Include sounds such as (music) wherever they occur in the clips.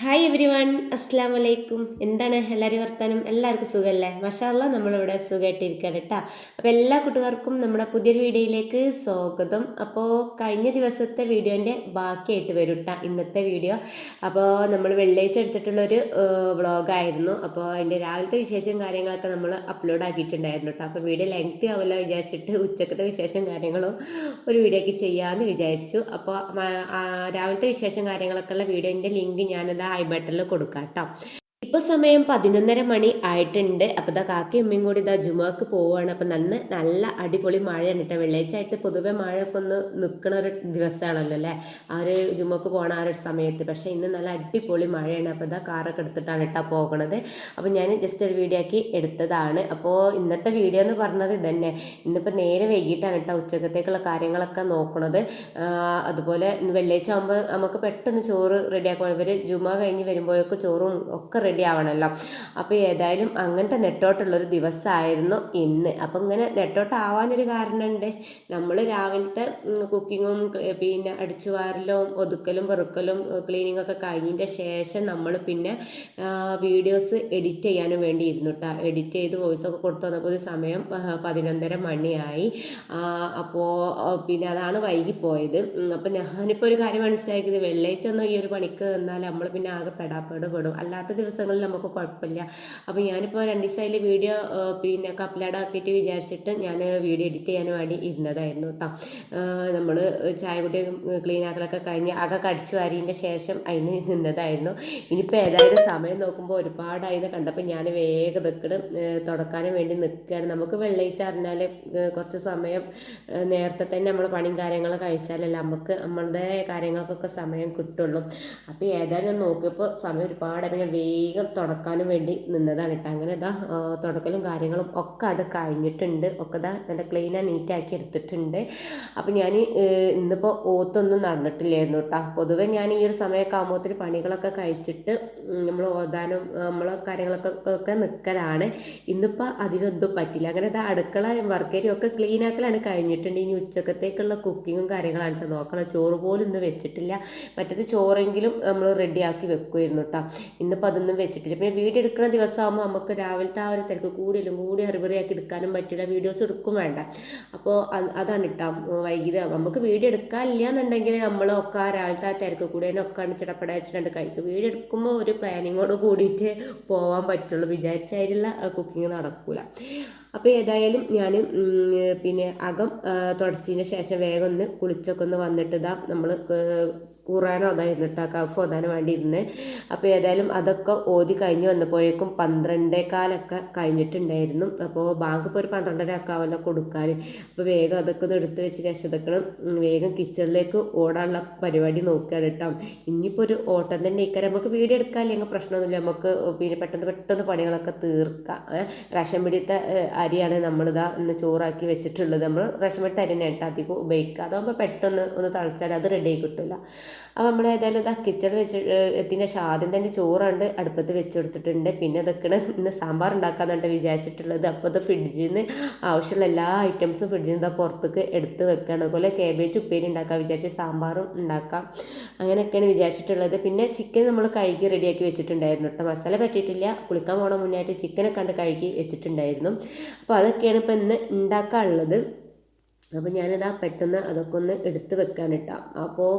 Hi every one അസ്സാം വലൈക്കും എന്താണ് എല്ലാവരും വർത്താനം? എല്ലാവർക്കും സുഖമല്ലേ? മഷാല്ല നമ്മളിവിടെ സുഖമായിട്ടിരിക്കുകയാണ് കേട്ടോ. അപ്പോൾ എല്ലാ കൂട്ടുകാർക്കും നമ്മുടെ പുതിയൊരു വീഡിയോയിലേക്ക് സ്വാഗതം. അപ്പോൾ കഴിഞ്ഞ ദിവസത്തെ വീഡിയോന്റെ ബാക്കിയായിട്ട് വരും കേട്ടോ ഇന്നത്തെ വീഡിയോ. അപ്പോൾ നമ്മൾ വെള്ളിയാഴ്ച എടുത്തിട്ടുള്ളൊരു വ്ളോഗായിരുന്നു. അപ്പോൾ അതിന്റെ രാവിലത്തെ വിശേഷം കാര്യങ്ങളൊക്കെ നമ്മൾ അപ്ലോഡ് ആക്കിയിട്ടുണ്ടായിരുന്നു കേട്ടോ. അപ്പോൾ വീഡിയോ ലെങ്ത് ആവില്ല വിചാരിച്ചിട്ട് ഉച്ചക്കത്തെ വിശേഷം കാര്യങ്ങളും ഒരു വീഡിയോ ഒക്കെ ചെയ്യാമെന്ന് വിചാരിച്ചു. അപ്പോൾ രാവിലത്തെ വിശേഷം കാര്യങ്ങളൊക്കെ ഉള്ള വീഡിയോന്റെ ലിങ്ക് ഞാനത് ഐ ബട്ടണിൽ കൊടുക്കാം കേട്ടോ ഇപ്പോൾ സമയം പതിനൊന്നര മണി ആയിട്ടുണ്ട്. അപ്പോൾ ഇതാ കാക്കി അമ്മയും കൂടി ഇതാ ജുമാക്ക് പോവുകയാണ് അപ്പോൾ നന്ന് നല്ല അടിപൊളി മഴയാണ് കേട്ടോ വെള്ളിയാഴ്ച ആയിട്ട് പൊതുവെ മഴയൊക്കെ ഒന്ന് നിൽക്കുന്ന ഒരു ദിവസമാണല്ലോ അല്ലേ ആ ഒരു ജുമാക്ക് പോകണ ആ ഒരു സമയത്ത്. പക്ഷേ ഇന്ന് നല്ല അടിപൊളി മഴയാണ്. അപ്പോൾ ഇതാ കാറൊക്കെ എടുത്തിട്ടാണ് കേട്ടോ പോകണത്. അപ്പോൾ ഞാൻ ജസ്റ്റ് ഒരു വീഡിയോ ആക്കി എടുത്തതാണ്. അപ്പോൾ ഇന്നത്തെ വീഡിയോ എന്ന് പറഞ്ഞത് ഇതന്നെ. ഇന്നിപ്പോൾ നേരെ വൈകിട്ടാണ് കേട്ടോ ഉച്ചക്കത്തേക്കുള്ള കാര്യങ്ങളൊക്കെ നോക്കണത്. അതുപോലെ വെള്ളിയാഴ്ച ആകുമ്പോൾ നമുക്ക് പെട്ടെന്ന് ചോറ് റെഡിയാക്കണം ഇവർ ജുമ കഴിഞ്ഞ് വരുമ്പോഴൊക്കെ ചോറും ഒക്കെ റെഡി ആവണമല്ലോ അപ്പോൾ ഏതായാലും അങ്ങനത്തെ നെട്ടോട്ടുള്ളൊരു ദിവസമായിരുന്നു ഇന്ന്. അപ്പം ഇങ്ങനെ നെട്ടോട്ടാവാനൊരു കാരണമുണ്ട് നമ്മൾ രാവിലത്തെ കുക്കിങ്ങും പിന്നെ അടിച്ചുവാരലും ഒതുക്കലും പെറുക്കലും ക്ലീനിങ് ഒക്കെ കഴിഞ്ഞതിന്റെ ശേഷം നമ്മൾ പിന്നെ വീഡിയോസ് എഡിറ്റ് ചെയ്യാനും വേണ്ടി ഇരുന്നു കേട്ടോ എഡിറ്റ് ചെയ്ത് വോയിസൊക്കെ കൊടുത്തു വന്നപ്പോൾ ഒരു സമയം പതിനൊന്നര മണിയായി. അപ്പോൾ പിന്നെ അതാണ് വൈകിപ്പോയത്. അപ്പം ഞാനിപ്പോൾ ഒരു കാര്യം മനസ്സിലാക്കിയത്. വെള്ളിയാഴ്ച ഒന്നും ഈ ഒരു പണിക്ക് നിന്നാൽ നമ്മൾ പിന്നെ ആകെ പെടാപ്പെട് പെടും അല്ലാത്ത ദിവസം ദിവസങ്ങളിൽ നമുക്ക് കുഴപ്പമില്ല. അപ്പോൾ ഞാനിപ്പോൾ രണ്ട് ദിവസമായാലും വീഡിയോ പിന്നെ കപ്ലോഡ് ആക്കിയിട്ട് വിചാരിച്ചിട്ട് ഞാൻ വീഡിയോ എഡിറ്റ് ചെയ്യാൻ വേണ്ടി ഇരുന്നതായിരുന്നു കേട്ടോ നമ്മൾ ചായ കുട്ടി ക്ലീൻ ആക്കലൊക്കെ കഴിഞ്ഞ് അക കടിച്ചു വാരിന്റെ ശേഷം അതിന് നിന്നതായിരുന്നു. ഇനിയിപ്പോൾ ഏതായാലും സമയം നോക്കുമ്പോൾ ഒരുപാടായിരുന്നു കണ്ടപ്പോൾ ഞാൻ വേഗം നിൽക്കണം തുടക്കാനും വേണ്ടി നിൽക്കുകയാണ് നമുക്ക് വെള്ളിയാഴ്ച അറിഞ്ഞാൽ കുറച്ച് സമയം നേരത്തെ തന്നെ നമ്മൾ പണിയും കാര്യങ്ങളും കഴിച്ചാലല്ല നമുക്ക് നമ്മളുടെ കാര്യങ്ങൾക്കൊക്കെ സമയം കിട്ടുള്ളൂ. അപ്പോൾ ഏതായാലും നോക്കിയപ്പോൾ സമയം ഒരുപാട് പിന്നെ വേഗം വേഗം തുടക്കാനും വേണ്ടി നിന്നതാണ് കേട്ടോ. അങ്ങനെ ഇതാ തുടക്കലും കാര്യങ്ങളും ഒക്കെ അത് കഴിഞ്ഞിട്ടുണ്ട്. ഒക്കെ ഇതാ നല്ല ക്ലീൻ ആൻഡ് നീറ്റ് ആക്കി എടുത്തിട്ടുണ്ട്. അപ്പം ഞാൻ ഇന്നിപ്പോൾ ഓത്തൊന്നും നടന്നിട്ടില്ലായിരുന്നു കേട്ടോ. പൊതുവെ ഞാൻ ഈ ഒരു സമയമൊക്കെ ആകുമ്പോഴത്തേന് പണികളൊക്കെ കഴിച്ചിട്ട് നമ്മൾ ഓതാനും നമ്മൾ കാര്യങ്ങളൊക്കെ ഒക്കെ നിൽക്കലാണ് ഇന്നിപ്പോൾ അതിനൊന്നും പറ്റില്ല. അങ്ങനെ ഇതാ അടുക്കള വർക്കേരിയും ഒക്കെ ക്ലീൻ ആക്കലാണ് കഴിഞ്ഞിട്ടുണ്ട്. ഇനി ഉച്ചക്കത്തേക്കുള്ള കുക്കിങ്ങും കാര്യങ്ങളാണ് നോക്കണം ചോറ് പോലും ഇന്ന് വെച്ചിട്ടില്ല. മറ്റേത് ചോറെങ്കിലും നമ്മൾ റെഡിയാക്കി വെക്കുമായിരുന്നു കേട്ടോ. ഇന്നിപ്പോൾ അതൊന്നും വെച്ചിട്ടില്ല പിന്നെ വീഡിയോ എടുക്കുന്ന ദിവസമാകുമ്പോൾ നമുക്ക് രാവിലത്തെ ആ ഒരു തിരക്ക് കൂടിയല്ലും കൂടി ഹെറിബറിയാക്കി എടുക്കാനും പറ്റില്ല. വീഡിയോസ് എടുക്കും വേണ്ട. അപ്പോൾ അതാണ് ഇട്ടാം വൈകിട്ട് നമുക്ക് വീഡിയോ എടുക്കാനില്ല എന്നുണ്ടെങ്കിൽ നമ്മളൊക്കെ ആ രാവിലത്തെ ആ തിരക്ക് കൂടി അതിനൊക്കെ ചിടപ്പട വെച്ചിട്ടുണ്ട് കഴിക്കും. വീഡിയോ എടുക്കുമ്പോൾ ഒരു പ്ലാനിങ്ങോട് കൂടിയിട്ട് പോകാൻ പറ്റുള്ളൂ. വിചാരിച്ചായിട്ടുള്ള കുക്കിംഗ് നടക്കൂല. അപ്പോൾ ഏതായാലും ഞാൻ പിന്നെ അകം തുടച്ചതിന് ശേഷം വേഗം ഒന്ന് കുളിച്ചൊക്കെ ഒന്ന് വന്നിട്ട് ഇതാ നമ്മൾ കുറാനോ അതായിരുന്നു കേട്ടോ കഫ് ഓതാനും വേണ്ടി ഇരുന്ന്. അപ്പോൾ ഏതായാലും അതൊക്കെ ഓതി കഴിഞ്ഞ് വന്നപ്പോഴേക്കും പന്ത്രണ്ടേ കാലൊക്കെ കഴിഞ്ഞിട്ടുണ്ടായിരുന്നു. അപ്പോൾ ബാങ്ക് ഇപ്പോൾ ഒരു പന്ത്രണ്ടര ഒക്കെ ആവല്ലോ കൊടുക്കാൻ അപ്പോൾ വേഗം അതൊക്കെ ഒന്ന് എടുത്ത് വെച്ച് രക്ഷതക്കണം വേഗം കിച്ചണിലേക്ക് ഓടാനുള്ള പരിപാടി നോക്കുകയാണ് കേട്ടോ. ഇനിയിപ്പോൾ ഒരു ഓട്ടം തന്നെ ഇക്കാരം നമുക്ക് വീഡിയോ എടുക്കാനില്ലെങ്കിൽ പ്രശ്നമൊന്നുമില്ല. നമുക്ക് പിന്നെ പെട്ടെന്ന് പെട്ടെന്ന് പണികളൊക്കെ തീർക്കാം. റേഷൻ പിടിത്തെ അരിയാണ് നമ്മളിതാ ഒന്ന് ചോറാക്കി വെച്ചിട്ടുള്ളത്. നമ്മൾ റേഷൻ പിടിത്തെ അരി തന്നെ അധികം ഉപയോഗിക്കുക. അതാകുമ്പോൾ പെട്ടെന്ന് ഒന്ന് തളിച്ചാൽ അത് റെഡി ആയി കിട്ടില്ല അപ്പോൾ നമ്മൾ ഏതായാലും ഇത് കിച്ചൺ വെച്ച് എത്തിന്റെ ആദ്യം തന്നെ ചോറുണ്ട് അടുപ്പത്ത് വെച്ച് കൊടുത്തിട്ടുണ്ട് പിന്നെ ഇതൊക്കെയാണ് ഇന്ന് സാമ്പാർ ഉണ്ടാക്കാന്നുണ്ട് വിചാരിച്ചിട്ടുള്ളത്. അപ്പോൾ അത് ഫ്രിഡ്ജിൽ നിന്ന് ആവശ്യമുള്ള എല്ലാ ഐറ്റംസും ഫ്രിഡ്ജിൽ നിന്ന് പുറത്തേക്ക് എടുത്ത് വെക്കുകയാണ് അതുപോലെ കേബേജ് ഉപ്പേരി ഉണ്ടാക്കാൻ വിചാരിച്ച് സാമ്പാറും ഉണ്ടാക്കാം അങ്ങനെയൊക്കെയാണ് വിചാരിച്ചിട്ടുള്ളത്. പിന്നെ ചിക്കൻ നമ്മൾ കഴുകി റെഡിയാക്കി വെച്ചിട്ടുണ്ടായിരുന്നു കേട്ടോ മസാല പറ്റിയിട്ടില്ല. കുളിക്കാൻ പോകണ മുന്നായിട്ട് ചിക്കനൊക്കെ കണ്ട് കഴുകി വെച്ചിട്ടുണ്ടായിരുന്നു. അപ്പോൾ അതൊക്കെയാണ് ഇപ്പോൾ ഇന്ന് ഉണ്ടാക്കാനുള്ളത് അപ്പോൾ ഞാനിതാ പെട്ടെന്ന് അതൊക്കെ ഒന്ന് എടുത്ത് വെക്കാൻ ഇട്ടാം അപ്പോൾ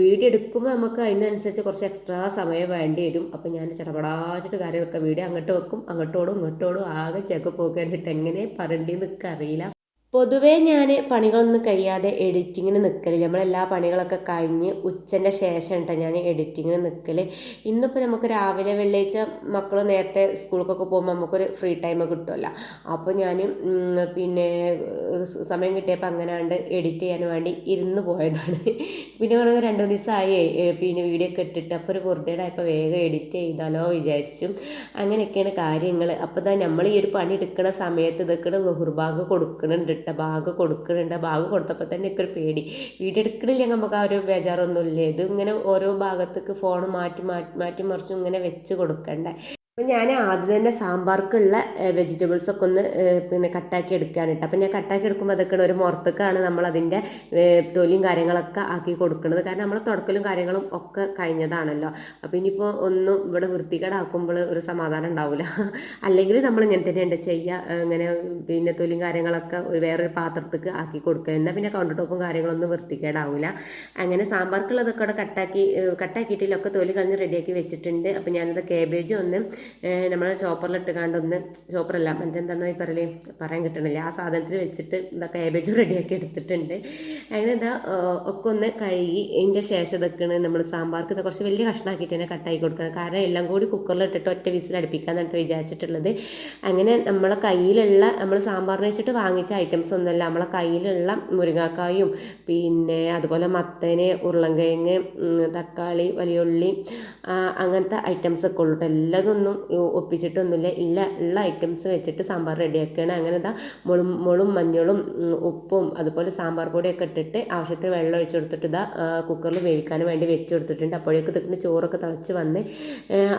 വീഡിയോ എടുക്കുമ്പോൾ നമുക്ക് അതിനനുസരിച്ച് കുറച്ച് എക്സ്ട്രാ സമയം വേണ്ടി വരും. അപ്പോൾ ഞാൻ ചടപടാച്ചിട്ട് കാര്യം വെക്കാം വീഡിയോ അങ്ങോട്ട് വെക്കും അങ്ങോട്ടോടും ഇങ്ങോട്ടോടും ആകെ ചെക്കപ്പ് നോക്കാണ്ടിട്ട് എങ്ങനെ പറയേണ്ടി അറിയില്ല. പൊതുവേ ഞാൻ പണികളൊന്നും കഴിയാതെ എഡിറ്റിങ്ങിന് നിൽക്കൽ നമ്മളെല്ലാ പണികളൊക്കെ കഴിഞ്ഞ് ഉച്ചന്റെ ശേഷം കേട്ടോ ഞാൻ എഡിറ്റിങ്ങിന് നിൽക്കൽ ഇന്നിപ്പോൾ നമുക്ക് രാവിലെ വെള്ളിയാഴ്ച മക്കൾ നേരത്തെ സ്കൂൾക്കൊക്കെ പോകുമ്പോൾ നമുക്കൊരു ഫ്രീ ടൈം കിട്ടുമല്ല അപ്പോൾ ഞാൻ പിന്നെ സമയം കിട്ടിയപ്പോൾ അങ്ങനെയാണ്ട് എഡിറ്റ് ചെയ്യാൻ വേണ്ടി ഇരുന്ന് പോയതാണ്. (laughs) പിന്നെ രണ്ട് മൂന്ന് ദിവസമായി പിന്നെ വീഡിയോ ഒക്കെ ഇട്ടിട്ട് അപ്പോൾ ഒരു വെറുതെ ആയപ്പോൾ വേഗം എഡിറ്റ് ചെയ്താലോ വിചാരിച്ചു. അങ്ങനെയൊക്കെയാണ് കാര്യങ്ങൾ അപ്പോൾ തന്നെ നമ്മൾ ഈ ഒരു പണി എടുക്കുന്ന സമയത്ത് ഇതൊക്കെ ലുഹുർബാഗ് കൊടുക്കുന്നുണ്ട് ഇട്ട ബാഗ് കൊടുക്കുന്നുണ്ട് ബാഗ് കൊടുത്തപ്പോൾ തന്നെ എനിക്കൊരു പേടി. വീഡിയോ എടുക്കണില്ല നമുക്ക് ആ ഒരു ബേജാറൊന്നുമില്ല? ഇത് ഇങ്ങനെ ഓരോ ഭാഗത്തേക്ക് ഫോൺ മാറ്റി മാറ്റി മാറ്റി മറിച്ചും ഇങ്ങനെ വെച്ച് കൊടുക്കണ്ടേ? അപ്പം ഞാൻ ആദ്യം തന്നെ സാമ്പാർക്കുള്ള വെജിറ്റബിൾസ് ഒക്കെ ഒന്ന് പിന്നെ കട്ടാക്കി എടുക്കുകയാണ് കേട്ടോ. അപ്പം ഞാൻ കട്ടാക്കി എടുക്കുമ്പോൾ അതൊക്കെ ഒരു മുറത്തേക്കാണ് നമ്മൾ അതിന്റെ തൊലിയും കാര്യങ്ങളൊക്കെ ആക്കി കൊടുക്കുന്നത്. കാരണം നമ്മൾ തുടക്കലും കാര്യങ്ങളും ഒക്കെ കഴിഞ്ഞതാണല്ലോ. അപ്പം ഇനിയിപ്പോൾ ഒന്നും ഇവിടെ വൃത്തികേടാക്കുമ്പോൾ ഒരു സമാധാനം ഉണ്ടാവില്ല (laughs) അല്ലെങ്കിൽ നമ്മൾ ഇങ്ങനെ തന്നെയുണ്ട് ചെയ്യുക ഇങ്ങനെ പിന്നെ തൊലിയും കാര്യങ്ങളൊക്കെ വേറൊരു പാത്രത്തേക്ക് ആക്കി കൊടുക്കുക എന്നാൽ പിന്നെ കൗണ്ടർ ടോപ്പും കാര്യങ്ങളൊന്നും വൃത്തികേടാവില്ല അങ്ങനെ സാമ്പാർക്കുള്ളതൊക്കെ അവിടെ കട്ടാക്കി കട്ടാക്കിയിട്ടില്ല. ഒക്കെ തൊലി കളഞ്ഞ് റെഡിയാക്കി വെച്ചിട്ടുണ്ട്. അപ്പം ഞാനത് കേബേജ് ഒന്ന് നമ്മൾ ചോപ്പറിലിട്ട് കണ്ടൊന്ന് ചോപ്പറല്ല മറ്റേ എന്താണ് ഈ പറയലേ പറയാൻ കിട്ടണില്ല. ആ സാധനത്തിൽ വെച്ചിട്ട് എന്താ കാബേജ് റെഡിയാക്കി എടുത്തിട്ടുണ്ട്. അങ്ങനെ എന്താ ഒക്കെ ഒന്ന് കഴുകി അതിന്റെ ശേഷം ഇതൊക്കെയാണ് നമ്മൾ സാമ്പാർക്ക് കുറച്ച് വലിയ കഷ്ണമാക്കിയിട്ട് തന്നെ കട്ടാക്കി കൊടുക്കണം. കാരണം എല്ലാം കൂടി കുക്കറിൽ ഇട്ടിട്ട് ഒറ്റ വിസിൽ അടുപ്പിക്കാന്നാണ് വിചാരിച്ചിട്ടുള്ളത്. അങ്ങനെ നമ്മളെ കയ്യിലുള്ള നമ്മൾ സാമ്പാറിന് വെച്ചിട്ട് വാങ്ങിച്ച ഐറ്റംസ് ഒന്നുമല്ല. നമ്മളെ കയ്യിലുള്ള മുരിങ്ങാക്കായും പിന്നെ അതുപോലെ മത്തന് ഉരുളൻകിഴങ്ങ് തക്കാളി വലിയുള്ളി അങ്ങനത്തെ ഐറ്റംസ് ഒക്കെ ഉള്ളൂ. എല്ലാതൊന്നും ഒപ്പിച്ചിട്ടൊന്നുമില്ല. ഇല്ല ഉള്ള ഐറ്റംസ് വെച്ചിട്ട് സാമ്പാർ റെഡിയാക്കുകയാണ്. അങ്ങനെ എന്താ മുളും മുളും മഞ്ഞളും ഉപ്പും അതുപോലെ സാമ്പാർ പൊടിയൊക്കെ ഇട്ടിട്ട് ആവശ്യത്തിന് വെള്ളം ഒഴിച്ചു കൊടുത്തിട്ട് ഇതാ കുക്കറിൽ വേവിക്കാൻ വേണ്ടി വെച്ച് കൊടുത്തിട്ടുണ്ട്. അപ്പോഴേക്ക് ഇതിന് ചോറൊക്കെ തിളച്ച് വന്ന്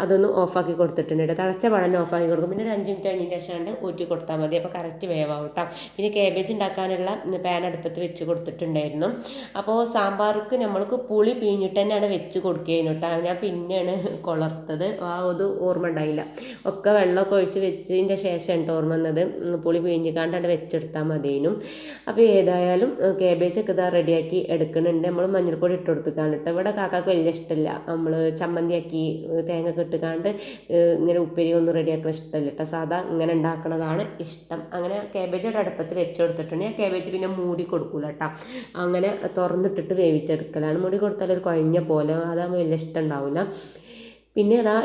അതൊന്ന് ഓഫാക്കി കൊടുത്തിട്ടുണ്ട് കേട്ടോ. തിളച്ച പഴം ഓഫാക്കി കൊടുക്കും. പിന്നെ ഒരു അഞ്ച് മിനിറ്റ് കഴിഞ്ഞതിന് ശേഷം ഊറ്റി കൊടുത്താൽ മതി. അപ്പോൾ കറക്റ്റ് വേവാവും കേട്ടോ പിന്നെ കേബേജ് ഉണ്ടാക്കാനുള്ള പാൻ അടുപ്പത്ത് വെച്ച് കൊടുത്തിട്ടുണ്ടായിരുന്നു. അപ്പോൾ സാമ്പാർക്ക് നമ്മൾക്ക് പുളി പിഴിഞ്ഞിട്ട് തന്നെയാണ് വെച്ച് കൊടുക്കുകയായിരുന്നു കേട്ടോ. ഞാൻ പിന്നെയാണ് കൊളർത്തത്. ആ ഒരു ഓർമ്മ ഉണ്ടായില്ല. ഒക്കെ വെള്ളമൊക്കെ ഒഴിച്ച് വെച്ചതിന്റെ ശേഷം ഓർമ്മ വന്നത് പുളി അവിടെ വെച്ചെടുത്താൽ മതിയേനും അപ്പോൾ ഏതായാലും കേബേജ് ഒക്കെ ഇതാ റെഡിയാക്കി എടുക്കുന്നുണ്ട്. നമ്മൾ മഞ്ഞൾപ്പൊടി ഇട്ട് കൊടുത്തിക്കാണ് കേട്ടോ. ഇവിടെ കാക്കാക്ക് വലിയ ഇഷ്ടമില്ല. നമ്മൾ ചമ്മന്തിയാക്കി തേങ്ങ ഒക്കെ ഇങ്ങനെ ഉപ്പേരി ഒന്നും റെഡിയാക്കാൻ ഇഷ്ടമല്ല കേട്ടോ. സാധാ ഇങ്ങനെ ഉണ്ടാക്കുന്നതാണ് ഇഷ്ടം. അങ്ങനെ കേബേജയുടെ അടുപ്പത്ത് വെച്ച് കൊടുത്തിട്ടുണ്ട്. ആ കേബേജ് പിന്നെ മൂടി കൊടുക്കൂല കേട്ടോ. അങ്ങനെ തുറന്നിട്ടിട്ട് വേവിച്ചെടുക്കലാണ്. മൂടി കൊടുത്താൽ ഒരു കുഴഞ്ഞ പോലെ. അതാകുമ്പോൾ വലിയ ഇഷ്ടം ഉണ്ടാവില്ല. പിന്നെ അതാ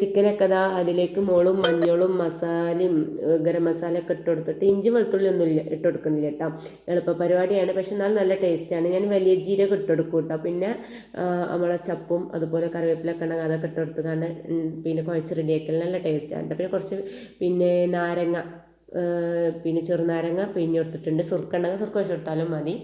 ചിക്കനൊക്കെ അതാ അതിലേക്ക് മോളും മഞ്ഞളും മസാലയും ഗരം മസാല ഒക്കെ ഇട്ട് കൊടുത്തിട്ട് ഇഞ്ചി വെളുത്തുള്ളി ഒന്നും ഇല്ല ഇട്ട് കൊടുക്കണില്ല കേട്ടോ. എളുപ്പ പരിപാടിയാണ് പക്ഷെ എന്നാൽ നല്ല ടേസ്റ്റാണ് ഞാൻ വലിയ ജീരകം ഇട്ട് കൊടുക്കും കേട്ടോ. പിന്നെ നമ്മളെ ചപ്പും അതുപോലെ കറിവേപ്പിലൊക്കെ ഉണ്ടെങ്കിൽ അതൊക്കെ ഇട്ട് കൊടുത്തുകൊണ്ട് പിന്നെ കുഴച്ച് റെഡിയാക്കിയാൽ നല്ല ടേസ്റ്റാണ് പിന്നെ കുറച്ച് പിന്നെ നാരങ്ങ പിന്നെ ചെറുനാരങ്ങ പിഴിഞ്ഞ് കൊടുത്തിട്ടുണ്ട്. സുർക്കുണ്ടെങ്കിൽ സുർക്ക വെച്ച് കൊടുത്താലും മതി.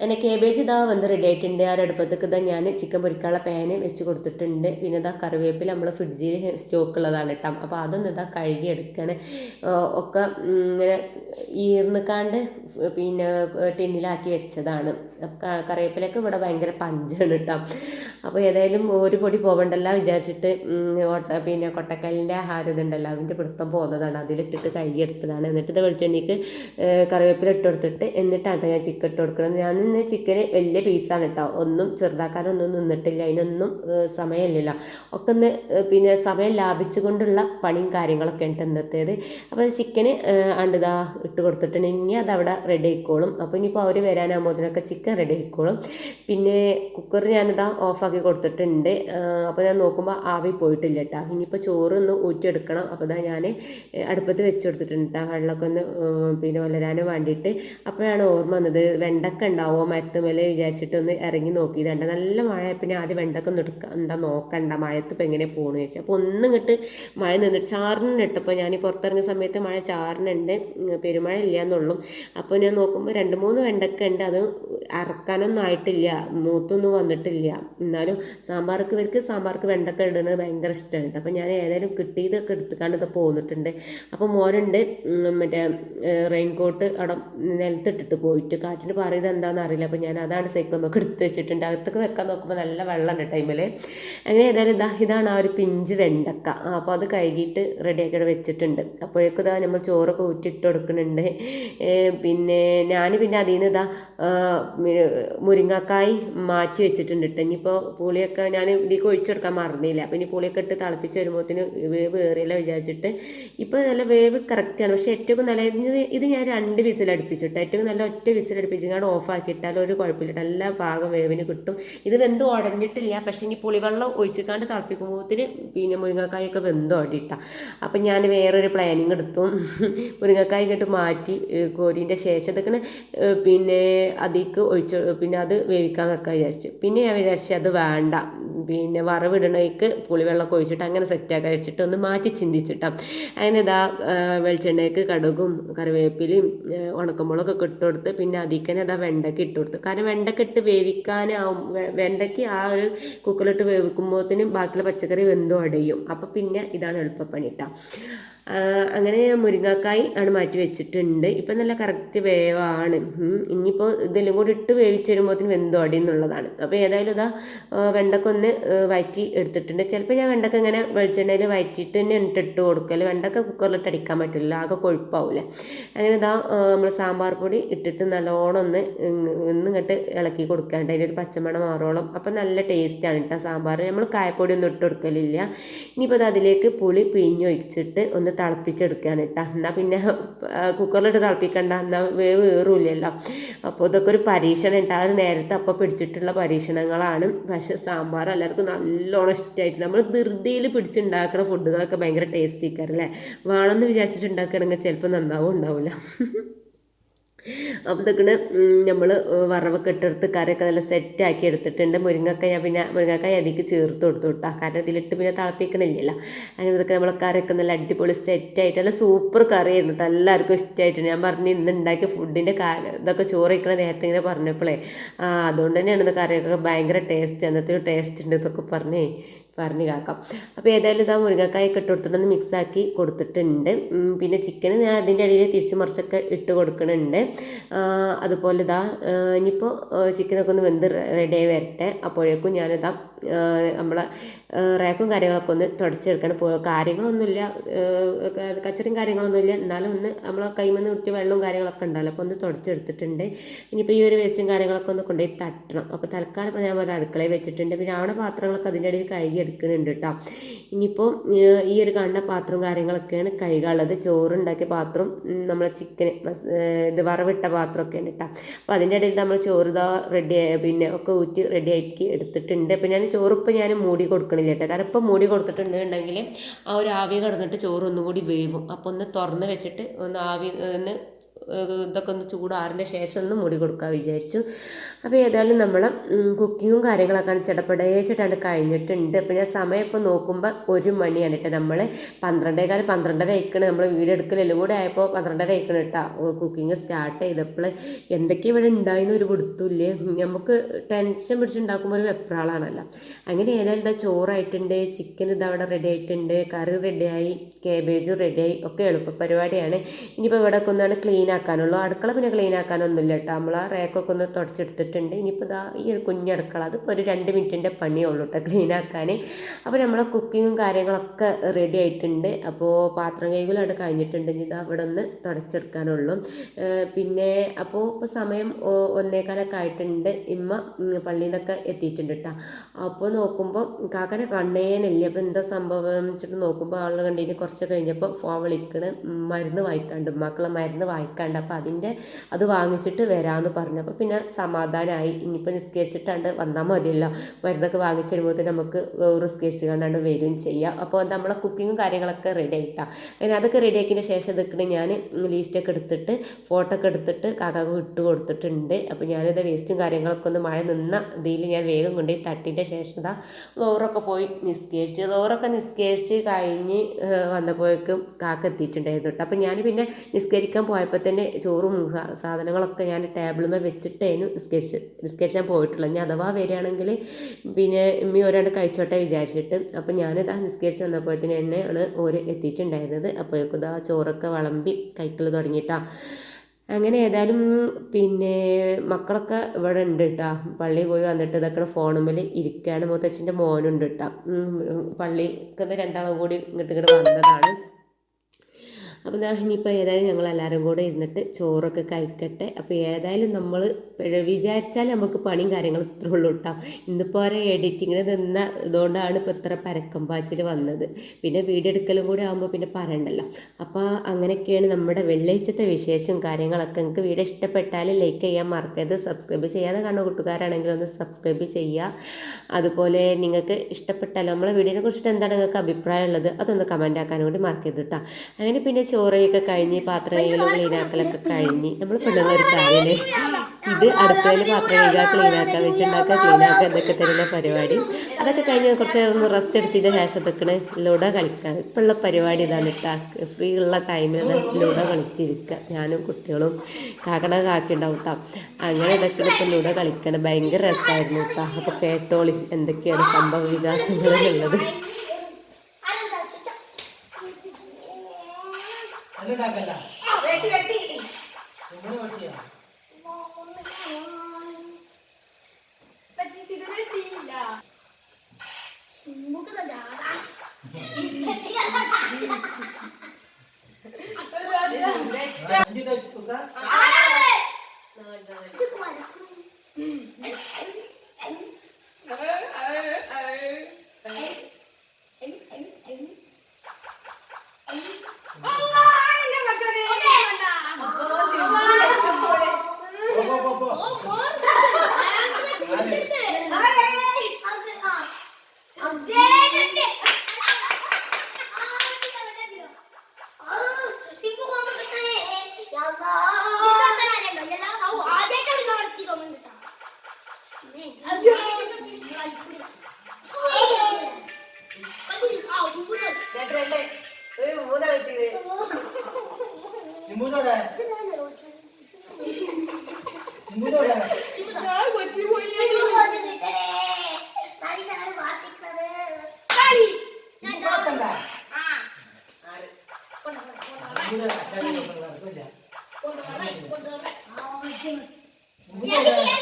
അങ്ങനെ കേബേജ് ഇതാ വന്ന് റെഡി ആയിട്ടുണ്ട്. ആ അടുപ്പത്തേക്ക് ഇതാ ഞാൻ ചിക്കൻ പൊരിക്കാനുള്ള പാന് വെച്ച് കൊടുത്തിട്ടുണ്ട്. പിന്നെ ഇതാ കറിവേപ്പില നമ്മൾ ഫ്രിഡ്ജിൽ സ്റ്റോക്ക് ഉള്ളതാണ് കേട്ടോ അപ്പോൾ അതൊന്ന് ഇതാ കഴുകി എടുക്കണേ ഒക്കെ ഇങ്ങനെ ഈർന്നിക്കാണ്ട് പിന്നെ ടിന്നിലാക്കി വെച്ചതാണ്. കറിവേപ്പിലൊക്കെ ഇവിടെ ഭയങ്കര പഞ്ചാണ് കേട്ടോ അപ്പോൾ ഏതായാലും ഒരു പൊടി പോകണ്ടല്ല വിചാരിച്ചിട്ട് ഓട്ട പിന്നെ കൊട്ടക്കല്ലിന്റെ ആഹാരം ഇതുണ്ടല്ലോ അതിന്റെ പിടുത്തം പോകുന്നതാണ് അതിലിട്ടിട്ട് കഴുകിയെടുത്തതാണ് എന്നിട്ട് ഇത് വെളിച്ചെണ്ണിക്ക് കറിവേപ്പില ഇട്ട് കൊടുത്തിട്ട് എന്നിട്ടാണ് ഞാൻ ചിക്കൻ ഇട്ട് കൊടുക്കുന്നത്. ഞാൻ ഇന്ന് ചിക്കന് വലിയ പീസാണ് കേട്ടോ ഒന്നും ചെറുതാക്കാനൊന്നും നിന്നിട്ടില്ല. അതിനൊന്നും സമയമില്ലല്ലോ. ഒക്കെ ഒന്ന് പിന്നെ സമയം ലാഭിച്ചുകൊണ്ടുള്ള പണിയും കാര്യങ്ങളൊക്കെ ഉണ്ട് ഇന്നത്തേത്. അപ്പോൾ ചിക്കന് ആണ്ടിതാ ഇട്ട് കൊടുത്തിട്ടുണ്ട്. ഇനി അതവിടെ റെഡി ആയിക്കോളും. അപ്പോൾ ഇനിയിപ്പോൾ അവർ വരാനാകുമ്പോഴത്തേനൊക്കെ ചിക്കൻ റെഡി ആയിക്കോളും. പിന്നെ കുക്കർ ഞാനിതാ ഓഫാക്കി കൊടുത്തിട്ടുണ്ട്. അപ്പോൾ ഞാൻ നോക്കുമ്പോൾ ആവി പോയിട്ടില്ല കേട്ടോ ഇനിയിപ്പോൾ ചോറ് ഒന്ന് ഊറ്റിയെടുക്കണം. അപ്പോൾ ഇതാ ഞാൻ അടുപ്പത്ത് വെച്ച് കൊടുത്തിട്ടുണ്ട് കേട്ടോ വെള്ളമൊക്കെ ഒന്ന് പിന്നെ വളരാനും വേണ്ടിയിട്ട്. അപ്പോഴാണ് ഓർമ്മ വന്നത് വെണ്ടക്ക ഉണ്ടാവുമോ മരത്തുമേലെ വിചാരിച്ചിട്ട് ഒന്ന് ഇറങ്ങി നോക്കിയതുണ്ട് നല്ല മഴ പിന്നെ ആദ്യം വെണ്ടക്ക ഒന്ന് എടുക്കുക എന്താ നോക്കണ്ട മഴത്ത് ഇപ്പോൾ എങ്ങനെ പോകണമെന്ന് ചോദിച്ചു അപ്പോൾ ഒന്നും ഇങ്ങോട്ട് മഴ നിന്നിട്ട് ചാറിനിട്ടപ്പോൾ ഞാൻ പുറത്തിറങ്ങിയ സമയത്ത് മഴ ചാറിനുണ്ട്. പെരുമഴ ഇല്ല എന്നുള്ളൂ. അപ്പോൾ ഞാൻ നോക്കുമ്പോൾ രണ്ട് മൂന്ന് വെണ്ടക്ക ഉണ്ട് അത് അറക്കാനൊന്നും ആയിട്ടില്ല. മൂത്തൊന്നും വന്നിട്ടില്ല. എന്നാലും സാമ്പാർക്ക് ഇവർക്ക് സാമ്പാർക്ക് വെണ്ടക്ക ഇടുന്നത് ഭയങ്കര ഇഷ്ടമാണ് അപ്പോൾ ഞാൻ ഏതായാലും കിട്ടിയതൊക്കെ എടുത്തുകൊണ്ട് ഇത് പോന്നിട്ടുണ്ട്. അപ്പോൾ മോനുണ്ട് മറ്റേ റെയിൻകോട്ട് അവിടെ നിലത്തിട്ടിട്ട് പോയിട്ട്. കാറ്റിന് പറയുന്നത് എന്താണെന്ന് അറിയില്ല. അപ്പോൾ ഞാൻ അതാണ് സൈക്കിളൊക്കെ എടുത്ത് വെച്ചിട്ടുണ്ട്. അകത്തൊക്കെ വെക്കാൻ നോക്കുമ്പോൾ നല്ല വെള്ളമുണ്ട് ടൈമിൽ. അങ്ങനെ ഏതായാലും ഇതാ ഇതാണ് ആ ഒരു പിഞ്ച് വെണ്ടക്ക. അപ്പോൾ അത് കഴുകിയിട്ട് റെഡിയാക്കി വെച്ചിട്ടുണ്ട്. അപ്പോഴേക്കും ഇതാ നമ്മൾ ചോറൊക്കെ ഊറ്റിയിട്ട് കൊടുക്കുന്നുണ്ട്. ഏ, പിന്നെ ഞാൻ പിന്നെ അതിൽ നിന്ന് ഇതാ മുരിങ്ങക്കായ് മാറ്റി വെച്ചിട്ടുണ്ട് കേട്ടോ ഇനിയിപ്പോൾ പുളിയൊക്കെ ഞാൻ ഇതിലേക്ക് ഒഴിച്ചെടുക്കാൻ മറന്നില്ല. അപ്പം ഇനി പുളിയൊക്കെ ഇട്ട് തിളപ്പിച്ച് വരുമ്പോഴത്തേന് വേവ് ഏറിയില്ല വിചാരിച്ചിട്ട് ഇപ്പോൾ നല്ല വേവ് കറക്റ്റാണ് പക്ഷേ ഏറ്റവും നല്ല ഇത് ഞാൻ രണ്ട് വിസിൽ അടുപ്പിച്ചിട്ട് ഏറ്റവും നല്ല ഒറ്റ വിസിൽ ഞാൻ ഓഫാക്കിയിട്ടാൽ ഒരു കുഴപ്പമില്ല നല്ല പാകം വേവിന് കിട്ടും. ഇത് വെന്ത് ഉടഞ്ഞിട്ടില്ല. പക്ഷേ ഇനി പുളിവെള്ളം ഒഴിച്ചിക്കാണ്ട് തിളപ്പിക്കുമ്പോഴത്തിന് പിന്നെ മുരിങ്ങക്കായൊക്കെ വെന്ത് ഓടിയിട്ട. അപ്പം ഞാൻ വേറൊരു പ്ലാനിങ് എടുത്തു. മുരിങ്ങക്കായ ഇങ്ങോട്ട് മാറ്റി ഏഹ് കോരിന്റെ ശേഷം ഇതൊക്കെ പിന്നെ അതിലേക്ക് ഒഴിച്ച് പിന്നെ അത് വേവിക്കാൻ വെക്കാൻ വിചാരിച്ചു. പിന്നെ ഞാൻ വിചാരിച്ചു അത് വേണ്ട. പിന്നെ വറവിടണേക്ക് പുളിവെള്ളമൊക്കെ ഒഴിച്ചിട്ട് അങ്ങനെ സെറ്റാക്കി വെച്ചിട്ട് ഒന്ന് മാറ്റി ചിന്തിച്ചിട്ടാം. അങ്ങനെ ഇതാ വെളിച്ചെണ്ണയ്ക്ക് കടുകും കറിവേപ്പിലയും ഉണക്കമുളകൊക്കെ ഇട്ട് കൊടുത്ത് പിന്നെ തന്നെ അതാ വെണ്ടയ്ക്ക് ഇട്ട് കൊടുത്ത്. കാരണം വെണ്ടയ്ക്ക് ഇട്ട് വേവിക്കാനാവും വെണ്ടയ്ക്ക് ആ ഒരു കുക്കറിലിട്ട് വേവിക്കുമ്പോഴത്തേനും ബാക്കിയുള്ള പച്ചക്കറി വെന്തോ അടയും. അപ്പം പിന്നെ ഇതാണ് എളുപ്പപ്പണി അങ്ങനെ മുരിങ്ങക്കായ് ആണ് മാറ്റി വെച്ചിട്ടുണ്ട്. ഇപ്പം നല്ല കറക്റ്റ് വേവാണ്. ഇനിയിപ്പോൾ ഇതെല്ലാം കൂടി ഇട്ട് വേവിച്ച് വരുമ്പോഴത്തേന് വെന്തോടി എന്നുള്ളതാണ്. അപ്പോൾ ഏതായാലും ഇതാ വെണ്ടക്ക ഒന്ന് വഴറ്റി എടുത്തിട്ടുണ്ട്. ചിലപ്പോൾ ഞാൻ വെണ്ടക്ക ഇങ്ങനെ വെളിച്ചെണ്ണയിൽ വഴറ്റിയിട്ട് തന്നെ ഇട്ടിട്ട് കൊടുക്കൽ വെണ്ടക്ക കുക്കറിലിട്ട് അടിക്കാൻ പറ്റില്ല ആകെ കൊഴുപ്പാവില്ല അങ്ങനെ ഇതാ നമ്മൾ സാമ്പാർ പൊടി ഇട്ടിട്ട് നല്ലോണം ഒന്ന് ഒന്ന് ഇങ്ങോട്ട് ഇളക്കി കൊടുക്കാണ്ട്. അതിന്റെ ഒരു പച്ചമണം മാറോളം. അപ്പം നല്ല ടേസ്റ്റാണ് കേട്ടോ സാമ്പാർ. നമ്മൾ കായപ്പൊടി ഒന്നും ഇട്ട് കൊടുക്കലില്ല. ഇനിയിപ്പോൾ അത് അതിലേക്ക് പുളി പിഴിഞ്ഞൊഴിച്ചിട്ട് ഒന്ന് തിളപ്പിച്ചെടുക്കുകയാണ് കേട്ടോ എന്നാൽ പിന്നെ കുക്കറിലിട്ട് തിളപ്പിക്കണ്ട എന്നാൽ വേവ് വേറില്ലല്ലോ. അപ്പോൾ ഇതൊക്കെ ഒരു പരീക്ഷണം ഉണ്ട് ആ ഒരു നേരത്തെ അപ്പം പിടിച്ചിട്ടുള്ള പരീക്ഷണങ്ങളാണ്. പക്ഷേ സാമ്പാർ എല്ലാവർക്കും നല്ലോണം ഇഷ്ടമായിട്ട് നമ്മൾ ധൃതിയിൽ പിടിച്ചുണ്ടാക്കുന്ന ഫുഡുകളൊക്കെ ഭയങ്കര ടേസ്റ്റ് ആക്കാറല്ലേ വേണമെന്ന് വിചാരിച്ചിട്ട് ഉണ്ടാക്കുകയാണെങ്കിൽ ചിലപ്പോൾ നന്നാവും ഉണ്ടാവില്ല (laughs) അപ്പോൾ തക്കണ് നമ്മൾ വറവൊക്കെ ഇട്ടെടുത്ത് കറിയൊക്കെ നല്ല സെറ്റാക്കി എടുത്തിട്ടുണ്ട്. മുരിങ്ങക്കായ ഞാൻ പിന്നെ മുരിങ്ങക്കായ അതിലേക്ക് ചേർത്ത് കൊടുത്തു കേട്ടോ. കാരണം ഇതിലിട്ട് പിന്നെ തിളപ്പിക്കണില്ലല്ലോ. അങ്ങനെ ഇതൊക്കെ നമ്മൾ കറിയൊക്കെ നല്ല അടിപൊളി സെറ്റായിട്ട് നല്ല സൂപ്പർ കറിയായിരുന്നു കേട്ടോ. എല്ലാവർക്കും ഇഷ്ടമായിട്ടുണ്ട് ഞാൻ പറഞ്ഞു ഇന്ന് ഉണ്ടാക്കിയ ഫുഡിന്റെ ഇതൊക്കെ ചോറ് വയ്ക്കണ നേരത്തെ ഇങ്ങനെ പറഞ്ഞപ്പോഴേ ആ അതുകൊണ്ട് തന്നെയാണ് ഇത് കറിയൊക്കെ ഭയങ്കര ടേസ്റ്റ് അന്നത്തെ ഒരു ടേസ്റ്റ് ഉണ്ട് ഇതൊക്കെ പറഞ്ഞേ. പറഞ്ഞ് കാക്കാം അപ്പോൾ ഏതായാലും ഇതാ മുരിങ്ങക്കായൊക്കെ ഇട്ട് കൊടുത്തിട്ടൊന്ന് മിക്സാക്കി കൊടുത്തിട്ടുണ്ട്. പിന്നെ ചിക്കൻ ഞാൻ അതിന്റെ ഇടയിൽ തിരിച്ചു മറിച്ചൊക്കെ ഇട്ട് കൊടുക്കുന്നുണ്ട് അതുപോലെ ഇതാ ഇനിയിപ്പോൾ ചിക്കനൊക്കെ ഒന്ന് വെന്ത് റെഡിയായി വരട്ടെ. അപ്പോഴേക്കും ഞാനിതാ നമ്മളെ റാക്കും കാര്യങ്ങളൊക്കെ ഒന്ന് തുടച്ചെടുക്കണം ഇപ്പോൾ കാര്യങ്ങളൊന്നുമില്ല കച്ചറയും കാര്യങ്ങളൊന്നുമില്ല. എന്നാലും ഒന്ന് നമ്മളെ കൈമെന്ന് കുട്ടിയ വെള്ളവും കാര്യങ്ങളൊക്കെ ഉണ്ടല്ലോ അപ്പോൾ ഒന്ന് തുടച്ചെടുത്തിട്ടുണ്ട്. ഇനിയിപ്പോൾ ഈ ഒരു വേസ്റ്റും കാര്യങ്ങളൊക്കെ ഒന്ന് കൊണ്ടുപോയി തട്ടണം. അപ്പോൾ തൽക്കാലം ഇപ്പോൾ ഞാൻ ഒരു അടുക്കളയിൽ വെച്ചിട്ടുണ്ട്. പിന്നെ അവിടെ പാത്രങ്ങളൊക്കെ അതിന്റെ ഇടയിൽ കഴുകി എടുക്കുന്നുണ്ട് കേട്ടോ ഇനിയിപ്പോൾ ഈ ഒരു കാണുന്ന പാത്രവും കാര്യങ്ങളൊക്കെയാണ് കഴുകാനുള്ളത്. ചോറുണ്ടാക്കിയ പാത്രം നമ്മളെ ചിക്കൻ ഇത് വറവിട്ട പാത്രമൊക്കെയാണ് കേട്ടോ അപ്പോൾ അതിന്റെ ഇടയിൽ നമ്മൾ ചോറ് ഇതാ റെഡി പിന്നെ ഒക്കെ ഊറ്റി റെഡി ആക്കി എടുത്തിട്ടുണ്ട്. അപ്പോൾ ഞാൻ ചോറ് ഇപ്പോൾ ഞാൻ മൂടി കൊടുക്കണില്ല കേട്ടോ. കാരണം ഇപ്പോൾ മൂടി കൊടുത്തിട്ടുണ്ടെങ്കിൽ ആ ഒരു ആവി കിടന്നിട്ട് ചോറ് ഒന്നും കൂടി വേവും. അപ്പോൾ ഒന്ന് തുറന്ന് വെച്ചിട്ട് ഒന്ന് ആവി ഒന്ന് ഇതൊക്കെ ഒന്ന് ചൂടാറിന്റെ ശേഷം ഒന്ന് മുടി കൊടുക്കാൻ വിചാരിച്ചു. അപ്പോൾ ഏതായാലും നമ്മൾ കുക്കിങ്ങും കാര്യങ്ങളൊക്കെ ചടപ്പടേച്ചിട്ടാണ് കഴിഞ്ഞിട്ടുണ്ട്. അപ്പോൾ ഞാൻ സമയം ഇപ്പോൾ നോക്കുമ്പോൾ ഒരു മണിയാണ് കേട്ടോ നമ്മൾ പന്ത്രണ്ടേകാൽ പന്ത്രണ്ടര അയക്കണ് നമ്മൾ വീഡിയോ എടുക്കലെല്ലാം കൂടെ ആയപ്പോൾ പന്ത്രണ്ടര അയക്കണം കേട്ടോ കുക്കിംഗ് സ്റ്റാർട്ട് ചെയ്തപ്പോൾ. എന്തൊക്കെ ഇവിടെ ഉണ്ടായിരുന്നു ഒരു പിടുത്തമില്ലേ? നമുക്ക് ടെൻഷൻ പിടിച്ചുണ്ടാക്കുമ്പോൾ ഒരു വെപ്രാളാണല്ലോ. അങ്ങനെ ഏതായാലും ഇതാ ചോറായിട്ടുണ്ട് ചിക്കൻ ഇത് അവിടെ റെഡി ആയിട്ടുണ്ട് കറി റെഡിയായി കേബേജും റെഡിയായി ഒക്കെ എളുപ്പ പരിപാടിയാണ്. ഇനിയിപ്പോൾ ഇവിടെ ഒന്നാണ് ക്ലീൻ ആക്കാനുള്ളൂ അടുക്കള പിന്നെ ക്ലീൻ ആക്കാനൊന്നുമില്ല കേട്ടോ. നമ്മൾ ആ റേക്കൊക്കെ ഒന്ന് തുടച്ചെടുത്തിട്ടുണ്ട്. ഇനിയിപ്പോൾ ഇതാ ഈ ഒരു കുഞ്ഞടുക്കള അതിപ്പോൾ ഒരു രണ്ട് മിനിറ്റിന്റെ പണിയേ ഉള്ളൂ കേട്ടോ ക്ലീൻ ആക്കാൻ അപ്പോൾ നമ്മളെ കുക്കിങ്ങും കാര്യങ്ങളൊക്കെ റെഡി ആയിട്ടുണ്ട്. അപ്പോൾ പാത്രം കൈകളും അവിടെ കഴിഞ്ഞിട്ടുണ്ട്. ഇനി ഇതാ അവിടെ ഒന്ന് തുടച്ചെടുക്കാനുള്ളൂ. പിന്നെ അപ്പോൾ ഇപ്പോൾ സമയം ഒന്നേക്കാലൊക്കെ ആയിട്ടുണ്ട്. ഇമ്മ പള്ളിയിൽ നിന്നൊക്കെ എത്തിയിട്ടുണ്ട് കേട്ടോ. അപ്പോൾ നോക്കുമ്പോൾ കാക്കനെ കണ്ണേനല്ലേ അപ്പോൾ എന്താ സംഭവം വെച്ചിട്ട് നോക്കുമ്പോൾ ആളുകൾ കണ്ടിട്ട് കുറച്ച് കഴിഞ്ഞപ്പോൾ ഫോൺ വിളിക്കണ്. മരുന്ന് വായിക്കാണ്ട്. ഉമ്മാക്കുള്ള മരുന്ന് വായിക്കാണ്ട് അപ്പോൾ അതിന്റെ അത് വാങ്ങിച്ചിട്ട് വരാമെന്ന് പറഞ്ഞു. അപ്പോൾ പിന്നെ സമാധാനമായി ഇനിയിപ്പോൾ നിസ്കരിച്ചിട്ടാണ്ട് വന്നാൽ മതിയല്ലോ. മരുന്നൊക്കെ വാങ്ങിച്ച് വരുമ്പോൾ നമുക്ക് നിസ്കരിച്ച് കണ്ടാണ്ട് വരികയും ചെയ്യാം. അപ്പോൾ നമ്മളെ കുക്കിങ്ങും കാര്യങ്ങളൊക്കെ റെഡി ആയിട്ടാണ് അങ്ങനെ അതൊക്കെ റെഡി ആക്കിയതിന് ശേഷം ഇതൊക്കെ ഞാൻ ലീസ്റ്റൊക്കെ എടുത്തിട്ട് ഫോട്ടോ ഒക്കെ എടുത്തിട്ട് കാക്കാക്ക് ഇട്ട് കൊടുത്തിട്ടുണ്ട്. അപ്പോൾ ഞാനിത് വേസ്റ്റും കാര്യങ്ങളൊക്കെ ഒന്ന് മഴ നിന്ന ഇതിൽ ഞാൻ വേഗം കൊണ്ടുപോയി തട്ടിന്റെ ശേഷം ഇതാ ലോറൊക്കെ പോയി നിസ്കരിച്ച്. ലോറൊക്കെ നിസ്കരിച്ച് കഴിഞ്ഞ് വന്നപ്പോഴേക്കും കാക്ക എത്തിയിട്ടുണ്ടായിരുന്നു കേട്ടോ. അപ്പോൾ ഞാൻ പിന്നെ നിസ്കരിക്കാൻ പോയപ്പോൾ തന്നെ ചോറും സാധനങ്ങളൊക്കെ ഞാൻ ടേബിളുമേ വെച്ചിട്ടേനു നിസ്കരിച്ച് നിസ്കരിച്ചാൻ പോയിട്ടുള്ളത്. ഞാൻ അഥവാ വരികയാണെങ്കിൽ പിന്നെ ഉമ്മി ഒരാണ്ട് കഴിച്ചോട്ടെ വിചാരിച്ചിട്ട്. അപ്പോൾ ഞാനിതാ നിസ്കരിച്ച് വന്നപ്പോഴത്തേന് ആണ് ഓര് എത്തിയിട്ടുണ്ടായിരുന്നത്. അപ്പോഴേക്കും ഇതാ ചോറൊക്കെ വിളമ്പി കഴിക്കൽ തുടങ്ങിയിട്ടാ. അങ്ങനെ ഏതായാലും പിന്നെ മക്കളൊക്കെ ഇവിടെ ഉണ്ട് കേട്ടോ പള്ളി പോയി വന്നിട്ട് ഇതൊക്കെ ഫോണുമ്മൽ ഇരിക്കുകയാണ് മൂത്തച്ഛന്റെ മോനുണ്ട് കേട്ടോ പള്ളിക്ക് രണ്ടാളും കൂടി ഇങ്ങോട്ട് ഇങ്ങോട്ട് വന്നതാണ്. അപ്പോൾ ദാ ഇനിയിപ്പോൾ ഏതായാലും ഞങ്ങൾ എല്ലാവരും കൂടെ ഇരുന്നിട്ട് ചോറൊക്കെ കഴിക്കട്ടെ. അപ്പോൾ ഏതായാലും നമ്മൾ വിചാരിച്ചാൽ നമുക്ക് പണിയും കാര്യങ്ങളും ഇത്ര ഉള്ളൂ കേട്ടോ ഇന്നിപ്പോൾ ഓരോ എഡിറ്റിങ്ങിന് നിന്ന ഇതുകൊണ്ടാണ് ഇപ്പോൾ ഇത്ര പരക്കം പാച്ചിൽ വന്നത്. പിന്നെ വീഡിയോ എടുക്കലും കൂടി ആകുമ്പോൾ പിന്നെ പറയണ്ടല്ലോ. അപ്പോൾ അങ്ങനെയൊക്കെയാണ് നമ്മുടെ വെള്ളിയാഴ്ചത്തെ വിശേഷവും കാര്യങ്ങളൊക്കെ. നിങ്ങൾക്ക് വീഡിയോ ഇഷ്ടപ്പെട്ടാൽ ലൈക്ക് ചെയ്യാൻ മറക്കരുത്. സബ്സ്ക്രൈബ് ചെയ്യാതെ കാണുന്ന കൂട്ടുകാരാണെങ്കിൽ ഒന്ന് സബ്സ്ക്രൈബ് ചെയ്യുക അതുപോലെ നിങ്ങൾക്ക് ഇഷ്ടപ്പെട്ടാലോ നമ്മളെ വീഡിയോനെ കുറിച്ചിട്ട് എന്താണ് നിങ്ങൾക്ക് അഭിപ്രായം ഉള്ളത് അതൊന്ന് കമന്റ് ആക്കാനും കൂടി മറക്കരുത് കേട്ടോ അങ്ങനെ പിന്നെ ചോറയൊക്കെ കഴിഞ്ഞ് പാത്രം കഴുകലും ക്ലീനാക്കലൊക്കെ കഴിഞ്ഞ് നമ്മൾ പെണ്ണുങ്ങൾക്കാവില്ലേ ഇത് അടുത്തതിൽ പാത്രം കഴുകുക ക്ലീൻ ആക്കുക വെച്ചുണ്ടാക്കുക ക്ലീൻ ആക്കുക ഇതൊക്കെ തരുന്ന പരിപാടി. അതൊക്കെ കഴിഞ്ഞ് കുറച്ച് നേരം ഒന്ന് റെസ്റ്റ് എടുത്തതിന് ശേഷം ഇതൊക്കെ ലൂഡോ ഇപ്പോൾ ഉള്ള പരിപാടി ഇതാണ്. ടാസ്ക് ഫ്രീ ഉള്ള ടൈമിൽ ലൂഡോ കളിച്ചിരിക്കുക ഞാനും കുട്ടികളും കാക്കട കാക്കി ഉണ്ടാവും കേട്ടോ അങ്ങനെ ഇതൊക്കെ ഇപ്പം ലൂഡോ കളിക്കണം. ഭയങ്കര രസമായിരുന്നു കേട്ടോ അപ്പോൾ കേട്ടോളി എന്തൊക്കെയാണ് സംഭവ വികാസങ്ങളുള്ളത് വെട്ടി വെട്ടി. സിംബുനോടെ வந்தா? கொஞ்சம்